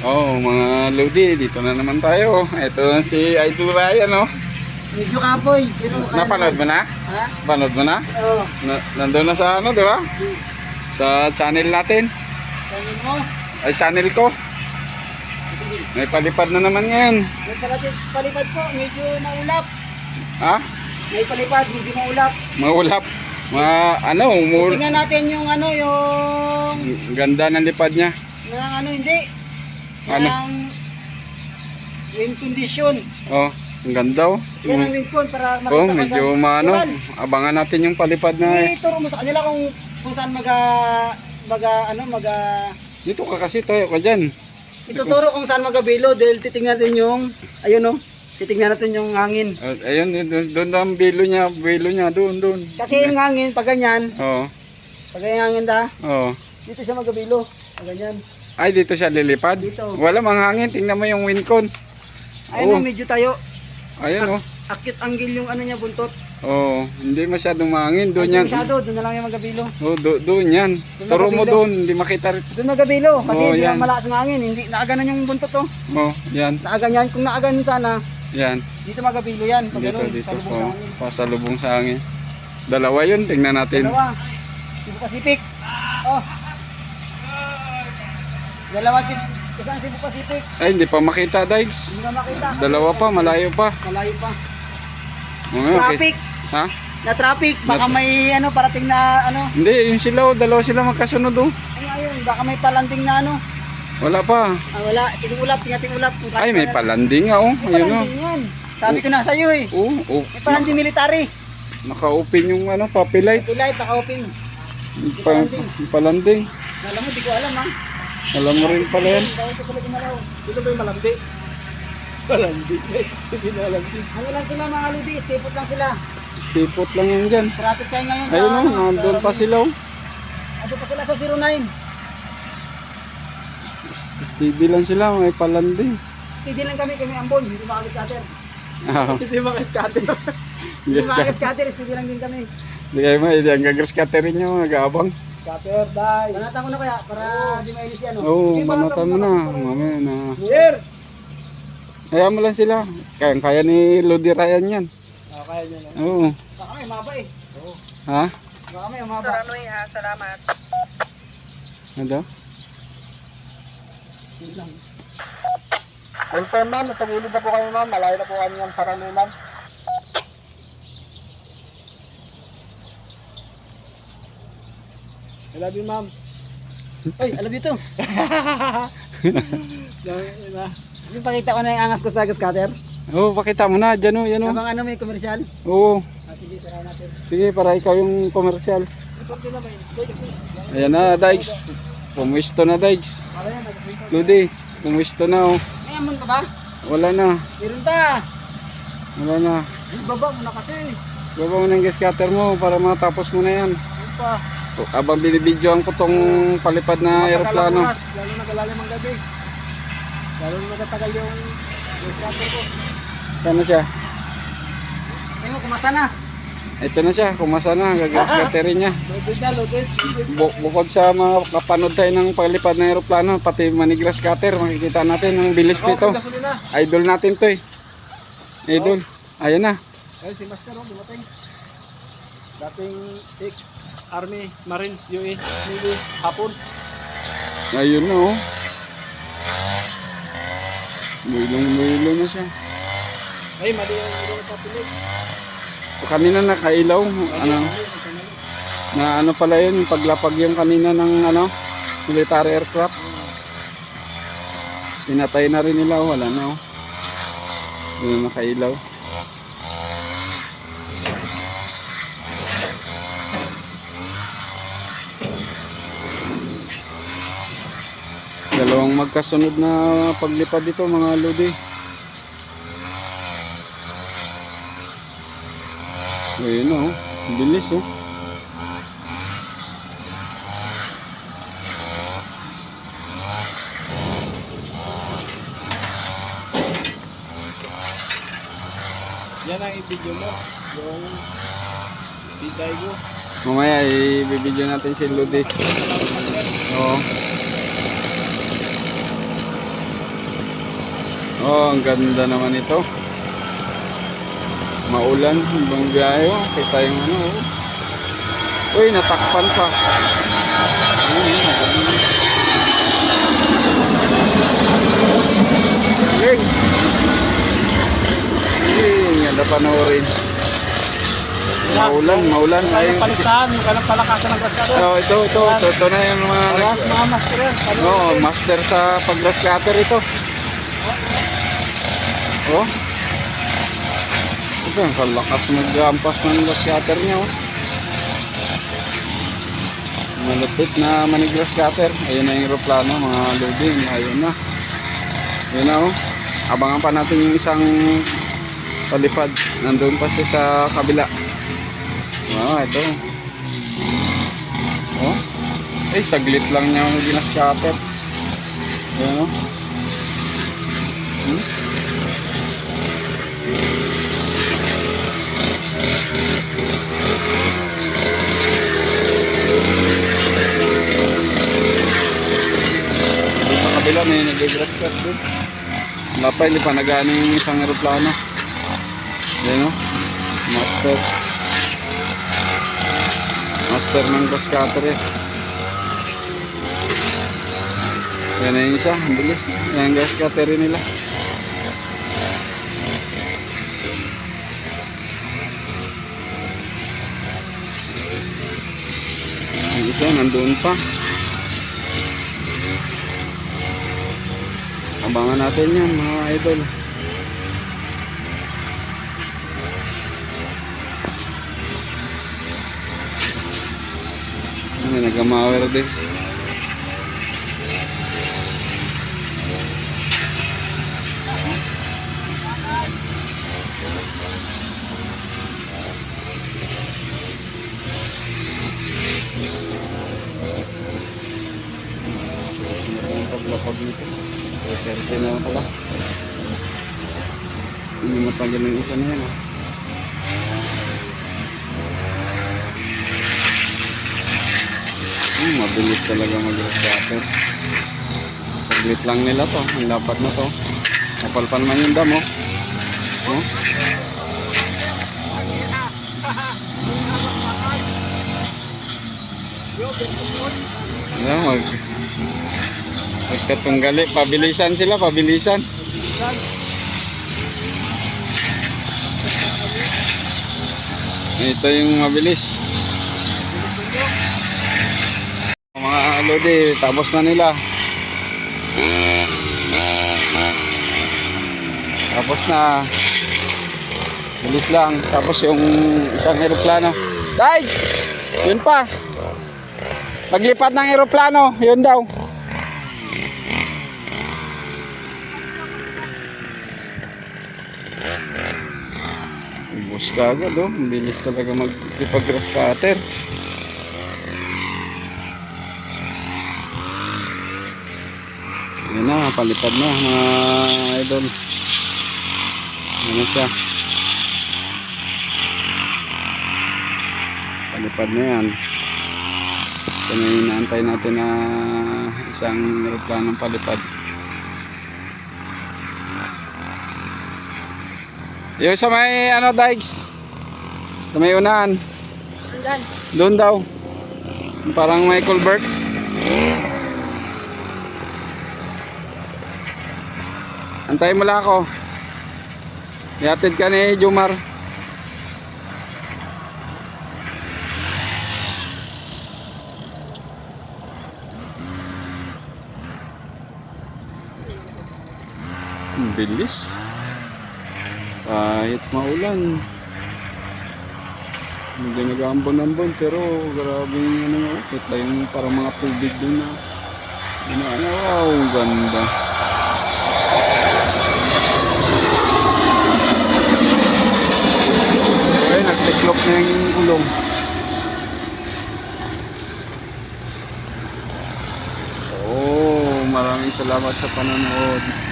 Oh, mga Lodi, dito na naman tayo. Ito si Idol Ryan, oh. Medyo kapoy. Pero Napanood mo na? Ha? Panood mo na? Oo. na nandun na sa ano, di ba? Sa channel natin. Sabi mo. Ay, channel ko. May palipad na naman yan. May palipad, po. Medyo maulap. Ha? May palipad. Medyo maulap. Maulap. Ma, ano, mul Tingnan natin yung ano, yung... ganda ng lipad niya. Yung ano, hindi. Ano? Yung wind condition. Oh, ang ganda, oh. Yan ang wind con para makita Oh, medyo saan- maano. Abangan natin yung palipad na eh. ituro mo sa kanila kung kung saan maga maga ano maga Dito ka kasi tayo ka dyan. ituturo kung saan magabilo dahil titingnan natin yung ayun no titingnan natin yung hangin Uh, ayun, doon, doon ang bilo niya, bilo niya, doon, doon. kasi yung hangin pag ganyan Oo, pag yung hangin da oo. dito siya magabilo pag ganyan Ay, dito siya lilipad? Dito. Wala mang hangin, tingnan mo yung wind cone. ayun Oh. no, medyo tayo Ayun, oh. akit angle yung ano niya buntot Oo, hindi masyadong mahangin. Doon yan. masyado doon na lang yung magabilo Oh, do, doon yan. Doon Turo mo doon, hindi makita rin. doon magabilo kasi Oh, hindi yan. lang malakas ng hangin hindi naaganan yung buntot to Oh, yan, naaganyan kung naaganan sana yan. dito magabilo yan pag Dito, ganun, dito. sa lubong Oh, ng hangin. pasalubong sa hangin. Dalawa yun, tingnan natin. Dalawa. Cebu Pacific. Oh. Dalawa si isang Cebu Pacific. Ay, hindi pa makita, Hindi Diles. na makita. Dalawa pa, malayo pa. Malayo pa. Oh, okay. Traffic. Ha? Na traffic. Baka may ano parating na ano. Hindi, yun sila, oh, dalawa sila magkasunod, oh. Ano ayun. Baka may palanding na ano. Wala pa. Ah, wala. Tinulap. Tingating ulap. Kung Ay, may palanding nga, oh. May Ayun, oh. palanding yan. Sabi ko na sa iyo eh. Oh, oh. May palanding military. Naka-open yung ano, puppy light. Pilay, naka-open. Pa, palanding. Alam mo, di ko alam ha. Alam mo rin pala yan. Dito ba yung malandi? Malandi. Hindi na malandi. Ano lang sila mga ludi, stipot lang sila. Stipot lang yan dyan. Traffic tayo ngayon sa... Ayun, oh, ano, nandun pa sila, oh. Ando pa sila sa 09. Steady lang sila, may palanding. Hindi lang kami, kami ambon. Hindi makakascatter. Ah, Hindi makakascatter. Hindi makakascatter, hindi lang din kami. Di kayo ma, hindi ang gagascatter nyo, nag-aabang. Scatter, die. Banatan ko na kaya, para di mainis yan. Oo, oh, banatan mo na. Mamaya na. Here! Kaya mo lang sila. Kaya, kaya ni Lodi Ryan yan. Ah, kaya niya na. Oo. Baka may umaba eh. Oo. Ha? Baka may umaba. Salamat ha, salamat. Ano daw? Confirm ma'am, nasa gilid na po kami ma'am. Malayo na po kami ng sarang ma'am. I love you ma'am. Ay, I love you too. Yung pakita ko na yung angas ko sa scatter. Oo, oh, pakita mo na. Dyan o, yan o. Habang ano may komersyal. Oo. Ah, sige, sarayan natin. Sige, para ikaw yung komersyal. Na? Ayan na, Dikes. Pumwisto na, nag-print. Lodi, pumwisto na o. May amon pa ba? Wala na. Meron ta. Wala na. Yung baba mo na kasi. Gawa mo ng scatter mo para matapos mo na yan. Meron pa. Abang binibidyoan ko tong palipad na oras, Lalo na galalim ang gabi. Lalo na matatagal yung yung ko. Sana siya? Ayun, kumasa na. Ito na siya, kumasa na, niya. Na, loaded. loaded. Bu- bukod sa mga kapanood tayo ng palipad na aeroplano, pati manigla scatter, makikita natin ang bilis nito. Idol natin to eh. Idol. Ayan na. Ayun, si Master, oh, dumating. Dating ex-Army, Marines, US, Navy, hapon. Ayun na oh. Builong-builo na siya. Ay, mali mali yung papilig. Kanina nakailaw. Ano, na ano pala yun, paglapag yung kanina ng ano, military aircraft. Pinatay na rin nila, wala na oh. Na nakailaw. Dalawang magkasunod na paglipad dito mga lodi. Ayun oh, bilis oh. Yan ang i-video mo. Yung bitay ko. Mamaya i-video natin si Lodi. Oo. Oh, ang ganda naman ito. Maulan, ibang biyahe oh. Kita yung ano oh. Uy, natakpan pa. Galing. Galing, ganda panoorin. Maulan, maulan. Kasi- palitan, kaya palakasan ng grass. Oh, ito, ito, ito, ito na yung mga nag- mga master yan. Oo, master sa pag-grass cutter ito. Oh. Ito, ang kalakas mag-ampas ng grass cutter niya. Oh. Malupit na mani-grass cutter. Ayun na yung aeroplano, mga loading. Ayun na. Ayun na oh. Abangan pa natin yung isang palipad. Nandun pa siya sa kabila. Wow, ito. Oh. Eh, saglit lang niya ang ginascatter. Ayan o. Hmm? Doon kabila may nag-grascat doon. Wala pa, hindi pa nagana yung isang aeroplano. Ayan o. Master. Master ng grass cutter eh. Yan na yung isa, ang bilis. Yan gas cutter nila. Isa, nandun pa. Abangan natin yan, mga idol. May nagamawer din. Hindi matagal ng isa na yan. ah. Hmm, mabilis talaga mag-rescatter. Saglit lang nila to. Ang dapat na to. Napalpan man yung damo. Oh. Ayan, mag Magkatunggali, pabilisan sila, pabilisan. Ito yung mabilis. Mga lodi, tapos na nila. Tapos na. Bilis lang. Tapos yung isang eroplano. Dikes! Yun pa. Paglipat ng eroplano, yun daw. Ubus ka agad oh. Bilis talaga mag-grass cutter. Yan na, palipad na mga idol. Yan na siya. Palipad na yan. Na yung inaantay natin na isang aeroplanong palipad. Yung sa may ano Dikes? Sa may unahan. Doon daw. Parang may culvert. Antayin mo lang ako. Yatid ka ni Jumar. Ang bilis. Kahit maulan. Hindi nag-ambon-ambon pero grabe yung ano. Kita yung parang mga tubig dun na. Ano, wow, ganda. Ay, nagtiklop na yung ulong. Oh, maraming salamat sa panonood.